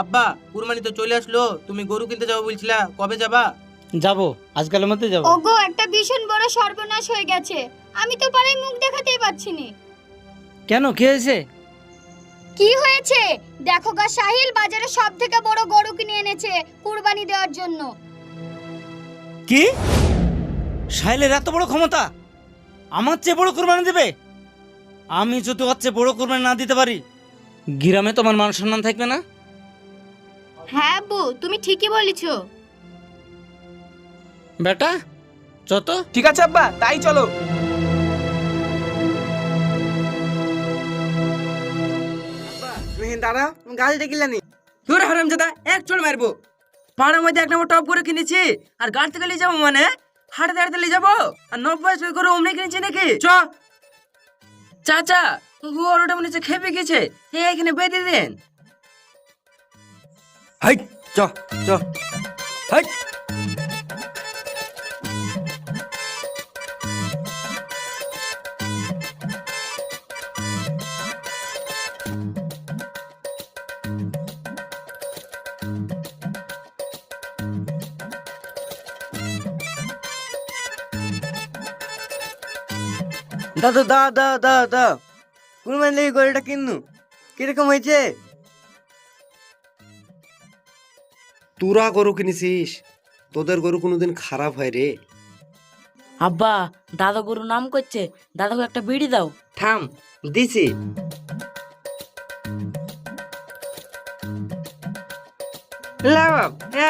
আব্বা কুরবানি তো চলে আসলো। তুমি গরু কিনতে যাব বলছিলা কবে যাবা? যাব আজকালের মধ্যে যাব। ওগো একটা ভীষণ বড় সর্বনাশ হয়ে গেছে। আমি তো পাড়ায় মুখ দেখাতেই পাচ্ছি না কেন কি হয়েছে? কি হয়েছে? দেখো গা সাহিল বাজারে সব থেকে বড় গরু কিনে এনেছে কুরবানি দেওয়ার জন্য। কি? সাহিলের এত বড় ক্ষমতা? আমার চেয়ে বড় কোরবানি দেবে? আমি যদি ওর চেয়ে বড় কোরবানি না দিতে পারি গ্রামে তোমার মান সম্মান থাকবে না। হ্যাঁ আব্বু তুমি ঠিকই বলেছ। বেটা যত ঠিক আছে আব্বা তাই চলো। দাঁড়া গাড়িটা কিনলানি তোর হারাম জাদা এক চড় মারবো। পাড়ার মধ্যে এক নম্বর টপ করে কিনেছি আর গাড়ি থেকে নিয়ে যাব মানে? হাটে দাঁড়াতে নিয়ে যাব? আর নব্বই করে অমনি কিনেছি নাকি? চ। চাচা গরুটা মনে হচ্ছে খেপে গেছে। হে এখানে বেঁধে দেন। হাই, চ চ। হাই। দাদা, দা দা দা দা। কুরবানি লেগে গরুটা কিননু? কীরকম হয়েছে? তোরা গরু কিনেছিস? তোদের গরু কোনোদিন খারাপ হয় রে। আব্বা দাদা গরু নাম করছে দাদাকে একটা বিড়ি দাও। থাম দিছি।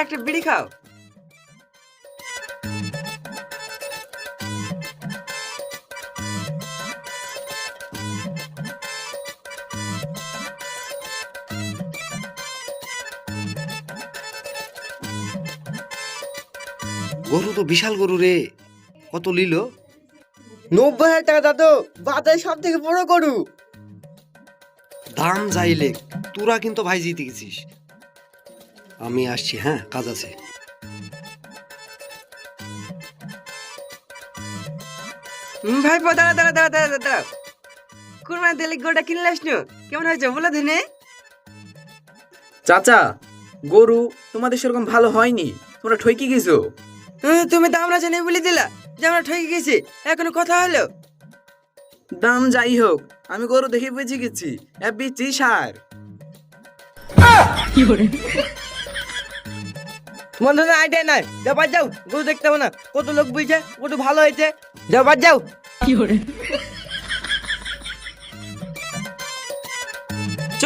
একটা বিড়ি খাও। গরু তো বিশাল গরু রে। কত লিল নব্বই হাজার টাকা দাদু বাজারে সব থেকে বড় গরু। দাম যাইলে তোরা কিন্তু ভাই জিতে গেছিস। আমি আসছি হ্যাঁ কাজ আছে। ভাই দাঁড়া দাঁড়া দাঁড়া দাঁড়া দাঁড়া কুরবানি দিলে গরুটা কিনলে আসনু। কেমন হয়েছে? বলে দিনে চাচা গরু তোমাদের সেরকম ভালো হয়নি। তোমরা ঠকি গেছো। তুমি দাম আমরা জানি বলে দিলা যে আমরা ঠকে গেছি। এখনও কথা হলো? দাম যাই হোক আমি গরু দেখে বুঝে গেছি। বিচি সার। তোমার ধরনের আইডিয়া নাই। যাও বাদ যাও গরু দেখতে হবে না। কত লোক বুঝছে কত ভালো হয়েছে। যাও বাদ যাও। চ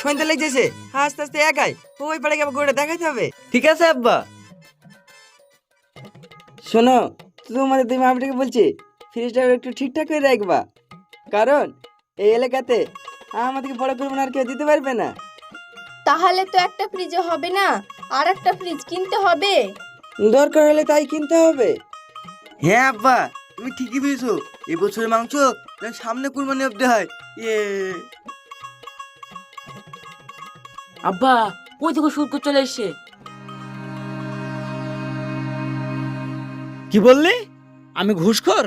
সন্ধ্যা লেগেছে। আস্তে আস্তে একাই। ওই পাড়ে গিয়ে গরুটা দেখাতে হবে। ঠিক আছে আব্বা। শোনো তোমাদের তুমি আমাকে বলছি ফ্রিজটা একটু ঠিকঠাক করে রাখবা। কারণ এই এলাকাতে আমাদেরকে বড় করব আর কেউ দিতে পারবে না। তাহলে তো একটা ফ্রিজে হবে না আর একটা ফ্রিজ কিনতে হবে। দরকার হলে তাই কিনতে হবে। হ্যাঁ আব্বা তুমি ঠিকই বুঝেছ এবছরের মাংস যেন সামনে কুরবানি অব্দি হয়। ইয়ে। আব্বা ওই থেকে করে চলে এসছে? কি বললি? আমি ঘুষখোর?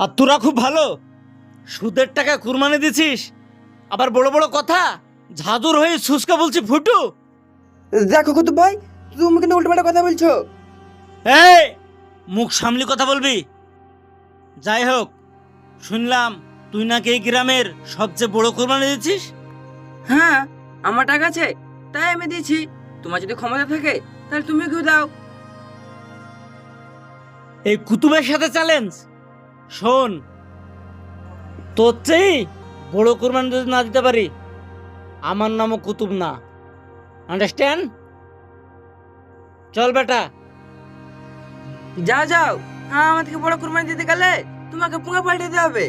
আর তোরা খুব ভালো। সুদের টাকা কুরবানি দিছিস। আবার বড় বড় কথা ঝাদুর হয়ে সুস্কা বলছি ফুটু। দেখো কত ভাই তুমি কিন্তু উল্টোপাল্টা কথা বলছো। এই মুখ সামলি কথা বলবি। যাই হোক শুনলাম তুই নাকি এই গ্রামের সবচেয়ে বড় কোরবানি দিচ্ছিস হ্যাঁ আমার টাকা আছে তাই আমি দিয়েছি। তোমার যদি ক্ষমতা থাকে তাহলে তুমি কেউ দাও। এই কুতুবের সাথে চ্যালেঞ্জ শোন তোর চেয়ে বড় কোরবানি যদি না দিতে পারি আমার নামও কুতুব না। আন্ডারস্ট্যান্ড চল বেটা। যাও যাও। হ্যাঁ আমার বড় কুরবানি দিতে গেলে তোমাকে পুঙ্গা পাল্টে দিতে হবে।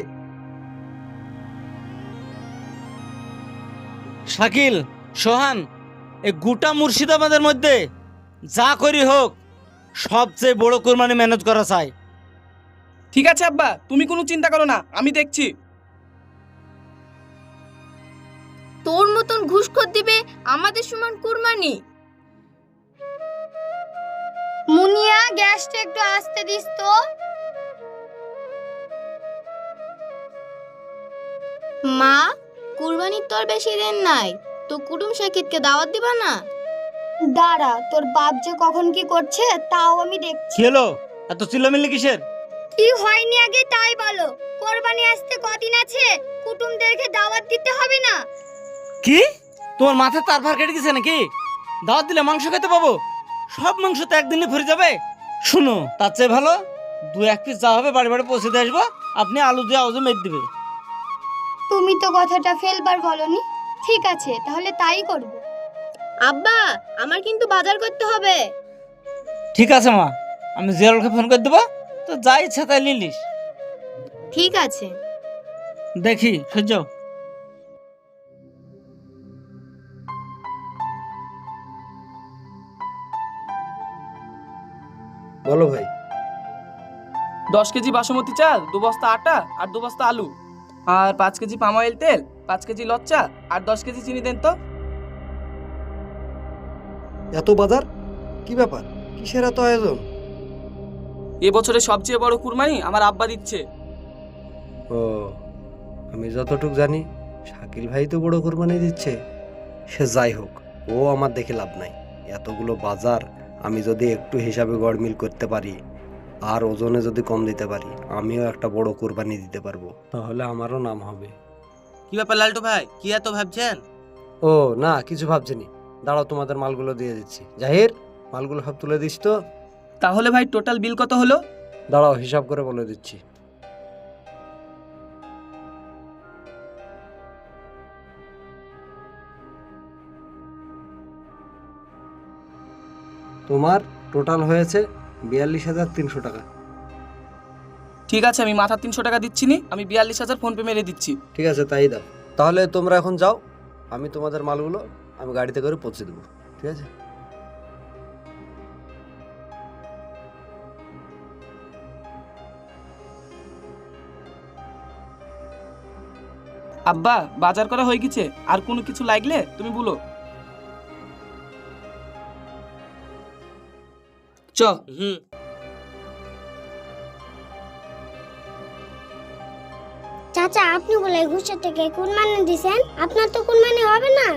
শাকিল সোহান এই গোটা মুর্শিদাবাদের মধ্যে যা করি হোক সবচেয়ে বড় কোরবানি ম্যানেজ করা চাই। ঠিক আছে আব্বা তুমি কোনো চিন্তা করো না আমি দেখছি। তোর মতন ঘুষখোর দিবে আমাদের সমান কুরবানি। মুনিয়া গ্যাসটা একটু আস্তে দিস তো। মা কুরবানির তোর বেশি দিন নাই। তো কুটুম শাকিদকে দাওয়াত দিবা না? দাঁড়া তোর বাপ যে কখন কি করছে তাও আমি দেখছি। হলো? এত চিল্লামিল্লি কিসের? কি হয়নি আগে তাই বলো। কোরবানি আসতে কদিন আছে? কুটুমদেরকে দাওয়াত দিতে হবে না। কি? তোমার মাথায় তার ভার কেটে গেছে নাকি? দাওয়াত দিলে মাংস খেতে পাবো? সব মাংস তো একদিনে ভরে যাবে। শুনো তার চেয়ে ভালো দু এক পিস যা হবে বাড়ি বাড়ি পৌঁছে দিয়ে আসব। আপনি আলু দিয়ে আউজে মেট দিবে। তুমি তো কথাটা ফেলবার বলনি। ঠিক আছে তাহলে তাই করব। আব্বা আমার কিন্তু বাজার করতে হবে। ঠিক আছে মা আমি জিয়ারুলকে ফোন করে দেবো। তো যা ইচ্ছা তাই নিলিস ঠিক আছে। দেখি সহ্য বলো ভাই। দশ কেজি বাসমতি চাল দু বস্তা আটা আর দু বস্তা আলু। আর পাঁচ কেজি পাম অয়েল তেল পাঁচ কেজি লচ্চা আর দশ কেজি চিনি দেন তো। এত বাজার? কি ব্যাপার? কিসের এত আয়োজন? এবছরে সবচেয়ে বড় কুরবানি আমার আব্বা দিচ্ছে। ও আমি যতটুক জানি শাকিল ভাই তো বড় কোরবানি দিচ্ছে। সে যাই হোক ও আমার দেখে লাভ নাই। এতগুলো বাজার আমি যদি একটু হিসাবে গড়মিল করতে পারি আর ওজনে যদি কম দিতে পারি আমিও একটা বড় কোরবানি দিতে পারব। তাহলে আমারও নাম হবে। কি ব্যাপার লালটু ভাই? কি এত ভাবছেন? ও না কিছু ভাবছিনি দাঁড়াও তোমাদের মালগুলো দিয়ে দিচ্ছি। জাহির মালগুলো সব তুলে দিস তো। তাহলে ভাই টোটাল বিল কত হলো? দাঁড়াও হিসাব করে বলে দিচ্ছি। তোমার টোটাল হয়েছে বিয়াল্লিশ হাজার তিনশো টাকা। ঠিক আছে আমি মাথা তিনশো টাকা দিচ্ছি নি আমি বিয়াল্লিশ হাজার ফোনপে মেরে দিচ্ছি। ঠিক আছে তাই দাও। তাহলে তোমরা এখন যাও আমি তোমাদের মালগুলো আমি গাড়িতে করে পৌঁছে দেবো ঠিক আছে? আব্বা বাজার করা হয়ে গেছে। আর কোনো কিছু লাগলে তুমি বলো। চ। হুম। চাচা আপনি বলে ঘুষের থেকে মানে দিছেন? আপনার তো কোন মানে হবে না।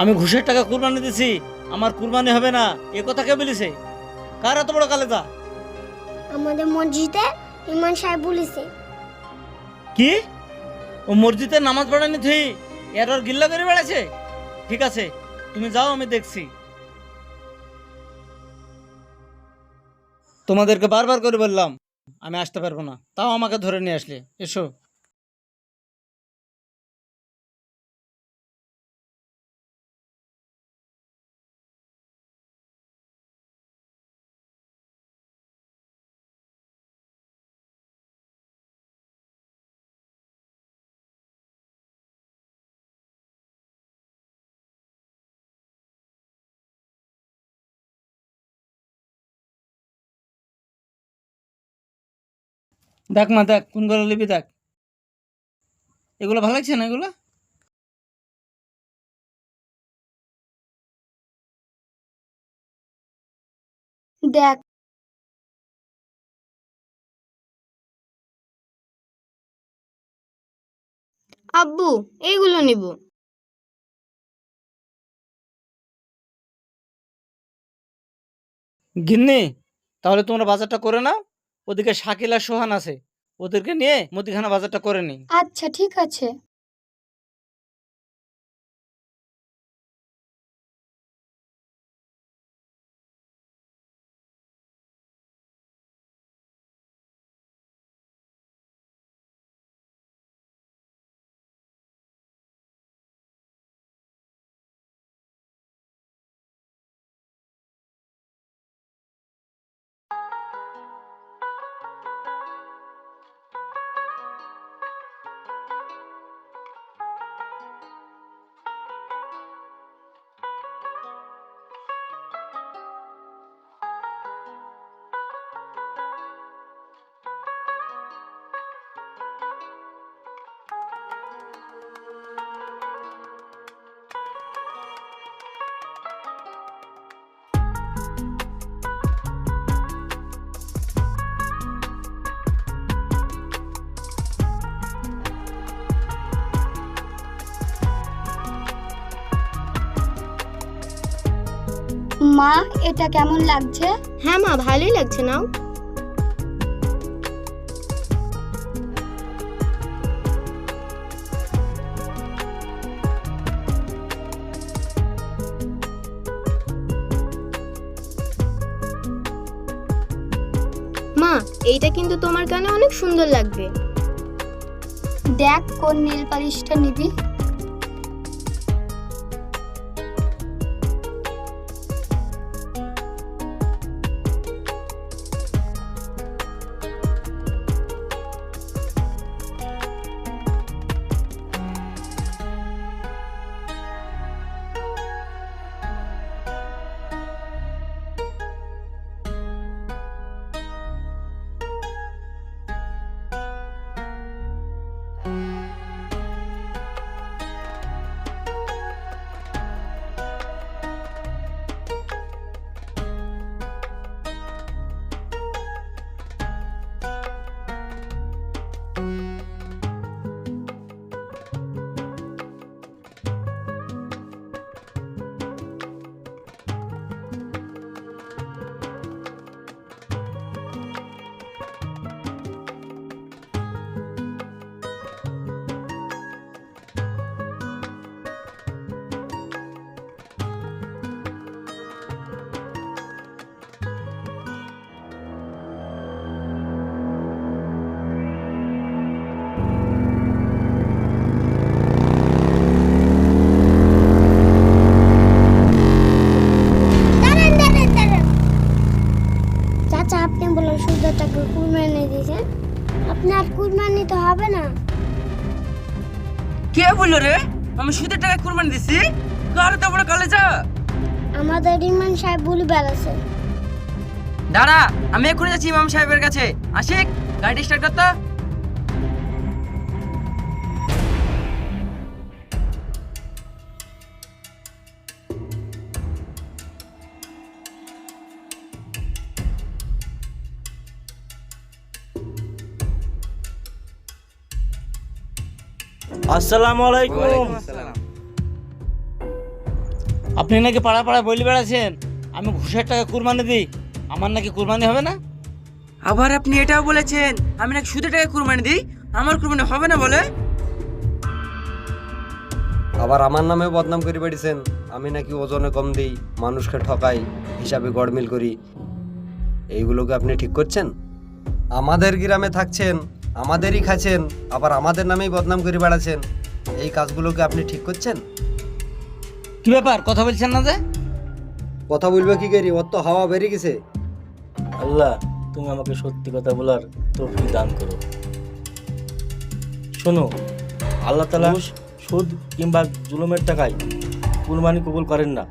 আমি ঘুষের টাকা কুরবানি দিছি আমার কুরবানি হবে না। এ কথা কে বলেছে? কার এত বড় কালেদা আমাদের মসজিদে ইমান সাহেব বলেছে। কি? ও মসজিদে নামাজ পড়ানি তুই এর ওর গিল্লা করে বেড়াচ্ছে ঠিক আছে তুমি যাও আমি দেখছি। তোমাদেরকে বারবার করে বললাম আমি আসতে পারব না। তাও আমাকে ধরে নিয়ে আসলে। এসো। দেখ মা দেখ কোন কোনগুলো নিবি দেখ। এগুলো ভালো লাগছে না এগুলো? দেখ। আব্বু এইগুলো নিব। গিন্নি তাহলে তোমরা বাজারটা করে নাও। ওদিকে শাকিলা সোহান আছে। ওদেরকে নিয়ে মুদিখানা বাজারটা করে নি আচ্ছা ঠিক আছে। মা এটা কেমন লাগছে? হ্যাঁ মা ভালোই লাগছে নাও। মা এইটা কিন্তু তোমার কানে অনেক সুন্দর লাগবে। দেখ কোন নীল পালিশটা নিবি। কে বলল রে? আমি সুদের টাকা কুরবানি দিছি। তোর তো বড় কলেজা আমাদের ইমান সাহেব বলি বেড়াছে দাঁড়া আমি এক্ষুনি যাচ্ছি ইমাম সাহেবের কাছে। আশিক গাড়ি স্টার্ট করতো আসসালামু আলাইকুম। আপনি নাকি পাড়া পাড়া বলি বেড়াচ্ছেন? আমি ঘুষের টাকা কুরবানি দিই। আমার নাকি কুরবানি হবে না? আবার আপনি এটাও বলেছেন আমি নাকি সুদের টাকা কুরবানি দিই? আমার কুরবানি হবে না বলে? আবার আমার নামে বদনাম করে বেড়েছেন। আমি নাকি ওজনে কম দিই মানুষকে ঠকাই হিসাবে গড়মিল করি। এইগুলোকে আপনি ঠিক করছেন? আমাদের গ্রামে থাকছেন আমাদেরই খাচ্ছেন আবার আমাদের নামেই বদনাম করে বেড়াচ্ছেন। এই কাজগুলোকে আপনি ঠিক করছেন? কি ব্যাপার? কথা বলছেন না যে? কথা বলবে কি করি? ওর তো হাওয়া বেরিয়ে গেছে। আল্লাহ তুমি আমাকে সত্যি কথা বলার তৌফিক দান করো। শোনো আল্লাহ তালা সুদ কিংবা জুলুমের টাকায় কুরবানি কবুল করেন না।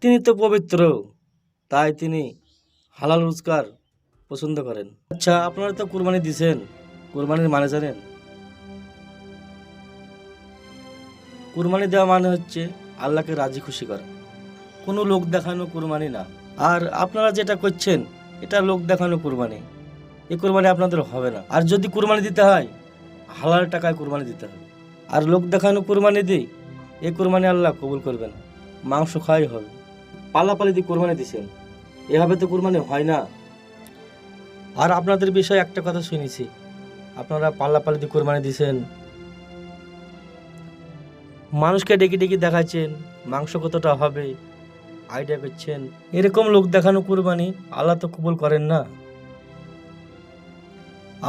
তিনি তো পবিত্র তাই তিনি হালাল রোজগার পছন্দ করেন। আচ্ছা আপনারা তো কুরবানি দিছেন। কুরবানির মানে জানেন? কুরবানি দেওয়া মানে হচ্ছে আল্লাহকে রাজি খুশি করা। কোনো লোক দেখানো কুরবানি না। আর আপনারা যেটা করছেন, এটা লোক দেখানো কুরবানি। এই কুরবানি আপনাদের হবে না। আর যদি কুরবানি দিতে হয়, হালাল টাকায় কুরবানি দিতে হবে। আর লোক দেখানো কুরবানি দিই এই কুরবানি আল্লাহ কবুল করবে না। মাংস খাওয়াই হবে। পালাপালি দিয়ে কুরবানি দিছেন। এভাবে তো কুরবানি হয় না। আর আপনাদের বিষয়ে একটা কথা শুনেছি। আপনারা পাল্লাপালি দিয়ে কুরবানি দিছেন মানুষকে ডেকে ডেকে দেখাচ্ছেন, মাংস কতটা হবে আইডিয়া করছেন। এরকম লোক দেখানো কুরবানি আল্লাহ তো কবুল করেন না।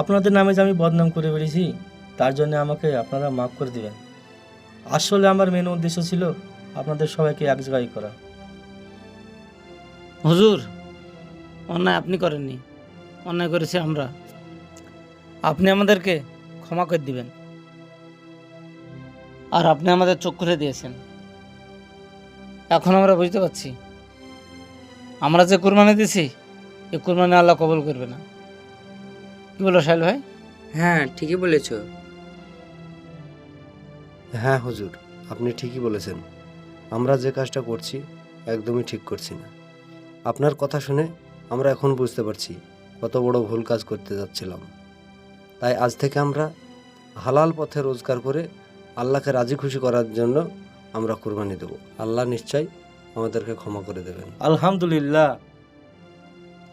আপনাদের নামে যে আমি বদনাম করে বেরিয়েছি তার জন্য আমাকে আপনারা মাফ করে দেবেন। আসলে আমার মেন উদ্দেশ্য ছিল আপনাদের সবাইকে এক জায়গায় করা। হুজুর, অন্যায় আপনি করেননি। অন্যায় করেছি আমরা। আপনি আমাদেরকে ক্ষমা করে দিবেন। আর আপনি আমাদের চোখ খুলে দিয়েছেন। এখন আমরা বুঝতে পারছি আমরা যে কুরবানি দিছি এই কুরবানি আল্লাহ কবল করবে না। কি বলো সাহেল ভাই? হ্যাঁ ঠিকই বলেছ। হ্যাঁ হুজুর আপনি ঠিকই বলেছেন। আমরা যে কাজটা করছি একদমই ঠিক করছি না। আপনার কথা শুনে আমরা এখন বুঝতে পারছি কত বড় ভুল কাজ করতে যাচ্ছিলাম। তাই আজ থেকে আমরা হালাল পথে রোজগার করে আল্লাহকে রাজি খুশি করার জন্য আমরা কুরবানি দেব। আল্লাহ নিশ্চয় আমাদেরকে ক্ষমা করে দেবেন। আলহামদুলিল্লাহ।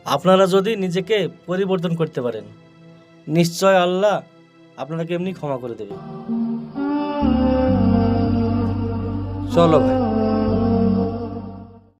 আপনারা যদি নিজেকে পরিবর্তন করতে পারেন নিশ্চয় আল্লাহ আপনাকে এমনি ক্ষমা করে দেবে। চলো ভাই।